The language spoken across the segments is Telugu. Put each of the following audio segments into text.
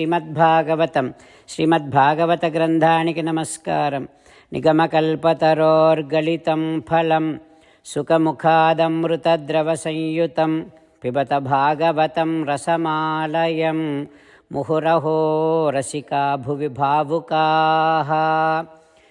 श्रीमद्भागवतं श्रीमद्भागवतग्रन्थानिकि नमस्कारं निगमकल्पतरोर्गलितं फलं सुखमुखादमृतद्रवसंयुतं पिबत भागवतं रसमालयं मुहुरहो रसिका भुवि भावुकाः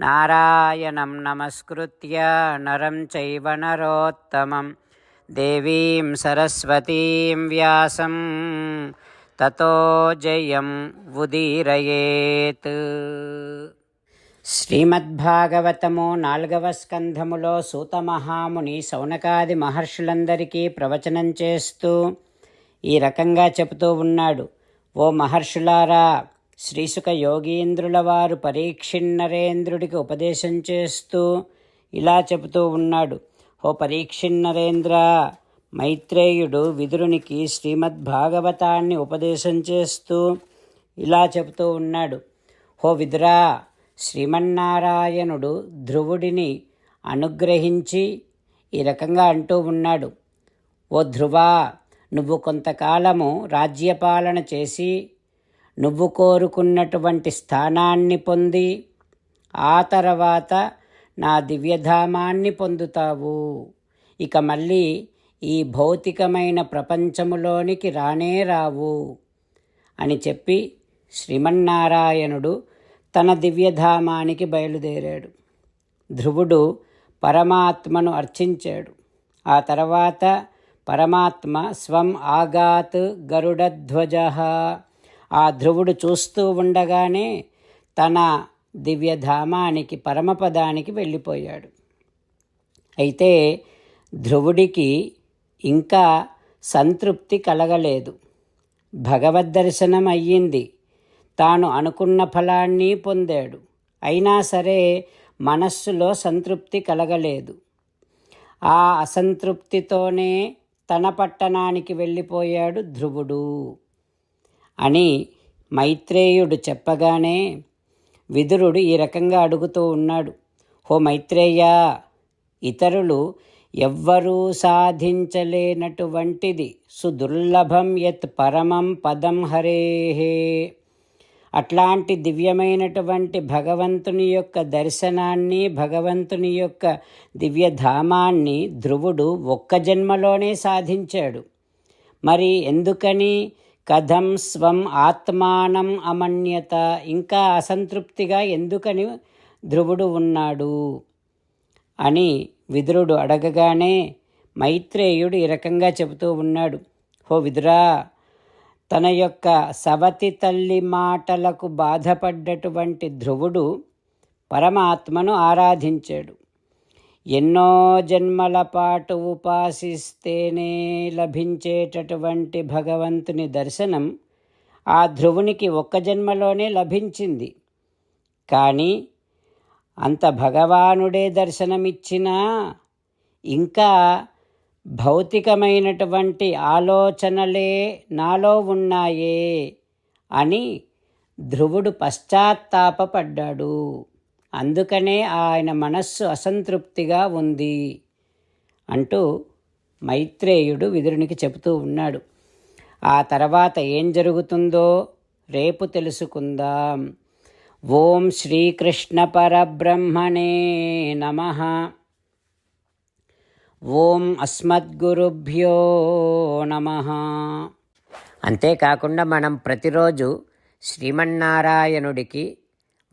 నారాయణం నమస్కృత్య నరం చైవ నరోత్తమం దేవీం సరస్వతీం వ్యాసం తతో జయం ఉదీరయేత్ శ్రీమద్భాగవతము నాలుగవ స్కంధములో సూతమహాముని సౌనకాది మహర్షులందరికీ ప్రవచనం చేస్తూ ఈ రకంగా చెబుతూ ఉన్నాడు. ఓ మహర్షులారా శ్రీసుక యోగీంద్రుల వారు పరీక్షిన్నరేంద్రుడికి ఉపదేశం చేస్తూ ఇలా చెబుతూ ఉన్నాడు. ఓ పరీక్షిన్నరేంద్ర మైత్రేయుడు విదురునికి శ్రీమద్భాగవతాన్ని ఉపదేశం చేస్తూ ఇలా చెబుతూ ఉన్నాడు. హో విదురా శ్రీమన్నారాయణుడు ధ్రువుడిని అనుగ్రహించి ఈ రకంగా అంటూ ఉన్నాడు. ఓ ధ్రువా నువ్వు కొంతకాలము రాజ్యపాలన చేసి నువ్వు కోరుకున్నటువంటి స్థానాన్ని పొంది ఆ తర్వాత నా దివ్యధామాన్ని పొందుతావు. ఇక మళ్ళీ ఈ భౌతికమైన ప్రపంచములోనికి రానే రావు అని చెప్పి శ్రీమన్నారాయణుడు తన దివ్యధామానికి బయలుదేరాడు. ధ్రువుడు పరమాత్మను అర్చించాడు. ఆ తర్వాత పరమాత్మ స్వం ఆగాత్ గరుడధ్వజ ఆ ధ్రువుడు చూస్తూ ఉండగానే తన దివ్యధామానికి పరమపదానికి వెళ్ళిపోయాడు. అయితే ధ్రువుడికి ఇంకా సంతృప్తి కలగలేదు. భగవద్దర్శనం అయ్యింది. తాను అనుకున్న ఫలాన్ని పొందాడు. అయినా సరే మనస్సులో సంతృప్తి కలగలేదు. ఆ అసంతృప్తితోనే తన పట్టణానికి వెళ్ళిపోయాడు ధ్రువుడు. అని మైత్రేయుడు చెప్పగానే విదురుడు ఈ రకంగా అడుగుతూ ఉన్నాడు హో మైత్రేయ ఇతరులు ఎవ్వరూ సాధించలేనటువంటిది. సుదుర్లభం యత్ పరమం పదం హరేహే అట్లాంటి దివ్యమైనటువంటి భగవంతుని యొక్క దర్శనాన్ని భగవంతుని యొక్క దివ్యధామాన్ని ధ్రువుడు ఒక్క జన్మలోనే సాధించాడు. మరి ఎందుకని కథం స్వం ఆత్మానం అమన్యత. ఇంకా అసంతృప్తిగా ఎందుకని ధ్రువుడు ఉన్నాడు? అని విదురుడు అడగగానే మైత్రేయుడు ఈ రకంగా చెబుతూ ఉన్నాడు. హో విదురా తన యొక్క సవతి తల్లి మాటలకు బాధపడ్డటువంటి ధ్రువుడు పరమాత్మను ఆరాధించాడు. ఎన్నో జన్మల పాటు ఉపాసిస్తేనే లభించేటటువంటి భగవంతుని దర్శనం ఆ ధ్రువునికి ఒక్క జన్మలోనే లభించింది. కానీ అంత భగవానుడే దర్శనమిచ్చినా ఇంకా భౌతికమైనటువంటి ఆలోచనలే నాలో ఉన్నాయే అని ధ్రువుడు పశ్చాత్తాపపడ్డాడు. అందుకనే ఆయన మనస్సు అసంతృప్తిగా ఉంది అంటూ మైత్రేయుడు విదురునికి చెబుతూ ఉన్నాడు. ఆ తర్వాత ఏం జరుగుతుందో రేపు తెలుసుకుందాం. ఓం శ్రీకృష్ణ పరబ్రహ్మణే నమ. ఓం అస్మద్గురుభ్యో నమ. అంతేకాకుండా మనం ప్రతిరోజు శ్రీమన్నారాయణుడికి